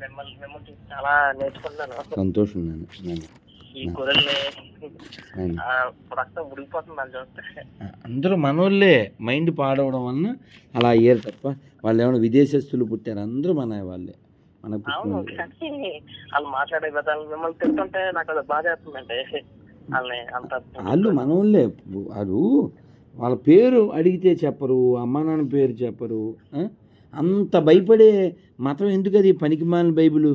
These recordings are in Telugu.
మిమ్మల్ని మిమ్మల్ని చూసి చాలా నేర్చుకుంటున్నాను. సంతోషం ఈ గొర్రెల్ని రక్తం ఉడికిపోతుంది అని చూస్తే. అందరూ మనోళ్ళే మైండ్ పాడవడం వలన అలా అయ్యారు తప్ప వాళ్ళు ఏమైనా విదేశస్తులు పుట్టారు అందరూ మన వాళ్ళే. మన అవును కానీ వాళ్ళు మాట్లాడే విధానం మిమ్మల్ని నాకు అది వేస్తుందండి వాళ్ళని అంత వాళ్ళు మనోళ్ళే. వాళ్ళు వాళ్ళ పేరు అడిగితే చెప్పరు అమ్మా నాన్న పేరు చెప్పరు? అంత భయపడే మతం ఎందుకు అది పనికిమాలిన బైబిల్.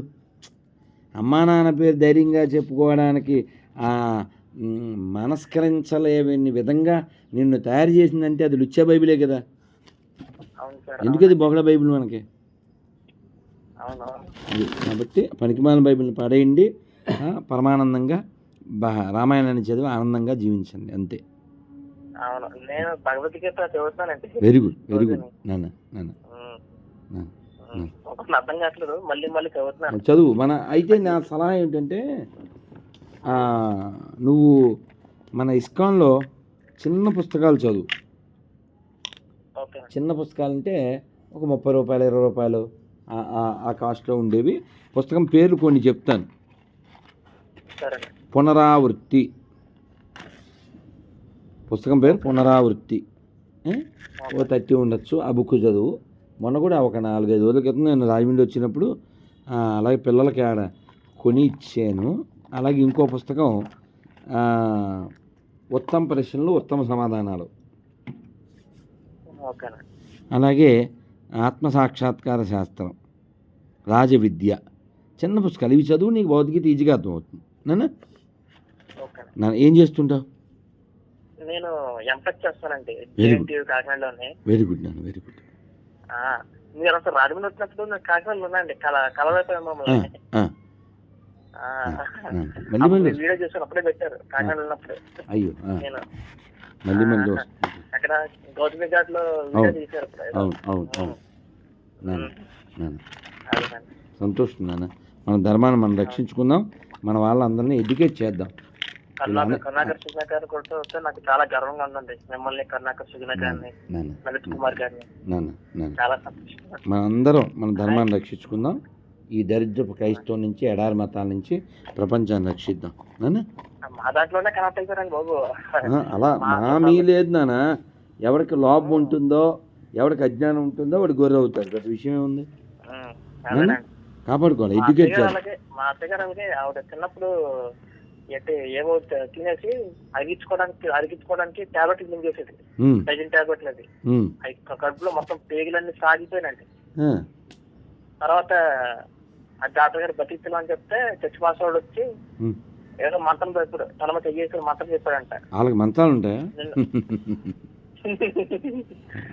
అమ్మా నాన్న పేరు ధైర్యంగా చెప్పుకోవడానికి ఆ మనస్కరించలేని విధంగా నిన్ను తయారు చేసిందంటే అది లుచ్చా బైబిలే కదా. ఎందుకు అది బొగడ బైబిల్ మనకి? కాబట్టి పనికిమాలిన బైబిల్ని పడేయండి. పరమానందంగా బా రామాయణాన్ని చదివి ఆనందంగా జీవించండి. అంతే. అవును నేను భగవద్గీత చదువుతానండి. వెరీ గుడ్ వెరీ గుడ్ నాన్న నాన్న. అర్థం కావట్లేదు మళ్ళీ మళ్ళీ చదువుతున్నాను చదువు మన అయితే నా సలహా ఏంటంటే నువ్వు మన ఇస్కాన్లో చిన్న పుస్తకాలు చదువు. చిన్న పుస్తకాలు అంటే ఒక ముప్పై రూపాయలు ఇరవై రూపాయలు ఆ- కాస్ట్లో ఉండేవి. పుస్తకం పేర్లు కొన్ని చెప్తాను. పునరావృత్తి. పుస్తకం పేరు పునరావృత్తి? ఓ థర్టీ ఉండొచ్చు ఆ బుక్ చదువు. మొన్న కూడా ఒక నాలుగైదు రోజుల క్రితం నేను రాజమండ్రి వచ్చినప్పుడు అలాగే పిల్లలకి ఆడ కొని ఇచ్చాను అలాగే ఇంకో పుస్తకం ఉత్తమ ప్రశ్నలు ఉత్తమ సమాధానాలు. ఓకేనా? అలాగే ఆత్మ సాక్షాత్కార శాస్త్రం రాజవిద్య. చిన్న పుస్తకాలు. ఇవి చదువు నీకు భౌతికత ఈజీగా అర్థమవుతుంది. నాన్న? ఓకేనా? నాన్న ఏం చేస్తుంటావు? నేను ఎంటెక్ చేస్తానండి. వెరీ గుడ్ నాన్న. వెరీ గుడ్ మీరు అసలు రాజమండ్రి వచ్చినప్పుడు నేను కాకినాడలో ఉన్నాండి కల కలవైపోయాం మమ్మల్ని. వీడియో చూసాను అప్పుడే పెట్టారు. కాకినాడ ఉన్నప్పుడు. అయ్యో నేను. మళ్ళీ మళ్ళీ. వస్తుంది అక్కడ గౌతమి ఘాట్లో వీడియో అవును. తీశారు. అవును. సంతోషం నాన్న. మన ధర్మాన్ని మనం రక్షించుకుందాం. మన వాళ్ళందరినీ ఎడ్యుకేట్ చేద్దాం. కరుణాకర్ సుజనా గారిని కొడుతూ వస్తే నాకు చాలా గర్వంగా ఉందండి. మిమ్మల్ని కరుణాకర్ సుజనా గారిని లలిత్ కుమార్ గారిని. చాలా సంతోషంగా మనందరం మన ధర్మాన్ని రక్షించుకుందాం. ఈ దరిద్రపు క్రైస్తవం నుంచి ఎడారి మతాల నుంచి ప్రపంచాన్ని రక్షిద్దాం. మా దాంట్లోనే కనెక్ట్ అయిపోయారండి బాబు. అలా మా మీ లేదు నాన్న ఎవరికి లోపం ఉంటుందో ఎవరికి అజ్ఞానం ఉంటుందో వాడు గొర్రె అవుతాడు. పెద్ద విషయం ఏముంది. కాపాడుకోవాలి. ఎడ్యుకేట్ గారు చేయాలి. మా అత్తయ్య గారు అలాగే ఆవిడ చిన్నప్పుడు అంటే త- తినేసి అరిగించుకోవడానికి అరిగించుకోవడానికి టాబ్లెట్ యూజ్ చేసేది. డజన్ టాబ్లెట్లు అది కడుపులో మొత్తం పేగులన్నీ సాగిపోయినండి తర్వాత ఆ డాక్టర్ గారు బతికించడం అని చెప్తే చర్చి వాడు వచ్చి. ఏదో మంత్రం చెప్పాడు. తలమ చెయ్యేసి మంత్రం చెప్పాడంట. వాళ్ళకి మంత్రాలు ఉంటాయా?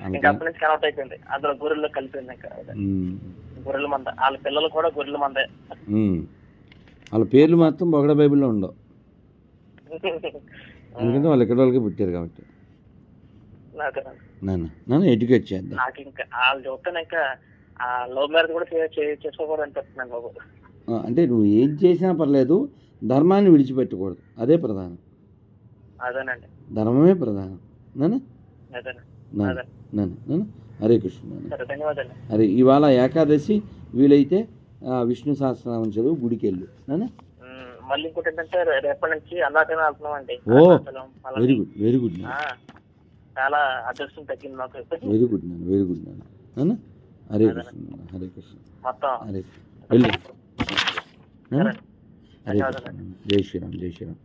ఇంకా అప్పటి నుంచి కనౌట్ అయిపోయింది. అందులో గొర్రెల్లో కలిపింది ఇంకా. గొర్రెల మంద. వాళ్ళ పిల్లలు కూడా గొర్రెల మందే. వాళ్ళ పేర్లు మాత్రం బొగడ బైబిల్లో ఉండవు. ఎందుకంటే వాళ్ళు ఎక్కడ వాళ్ళకి పుట్టారు కాబట్టి. నాన్న ఎడ్యుకేట్ చేద్దాం. నాకు ఇంకా వాళ్ళు చూస్తే ఇంకా ఆ లవ్ మ్యారేజ్ కూడా చేసుకోకూడదు అనిపిస్తున్నాను బాబు. అంటే నువ్వు ఏం చేసినా పర్లేదు ధర్మాన్ని విడిచిపెట్టకూడదు. అదే ప్రధానం. అదేనండి. ధర్మమే ప్రధానం. నాన్న? హరే కృష్ణ అరే ఇవాళ ఏకాదశి వీలైతే విష్ణు సహస్రనామం చదువు గుడికి వెళ్ళు ఉమ్, మళ్ళీ ఇంకోటి ఏంటంటే రేపటి నుంచి అన్నాకనే వెళ్తున్నాం అండి. ఓ. వెరీ గుడ్ వెరీ గుడ్ చాలా అదృష్టం తగ్గింది మాకు వెరీ గుడ్ నాన్న వెరీ గుడ్ నాన్న హరే కృష్ణ హరే కృష్ణ. మొత్తం. హరే వెళ్ళు. హరే కృష్ణ. జై శ్రీరామ్ జై శ్రీరామ్.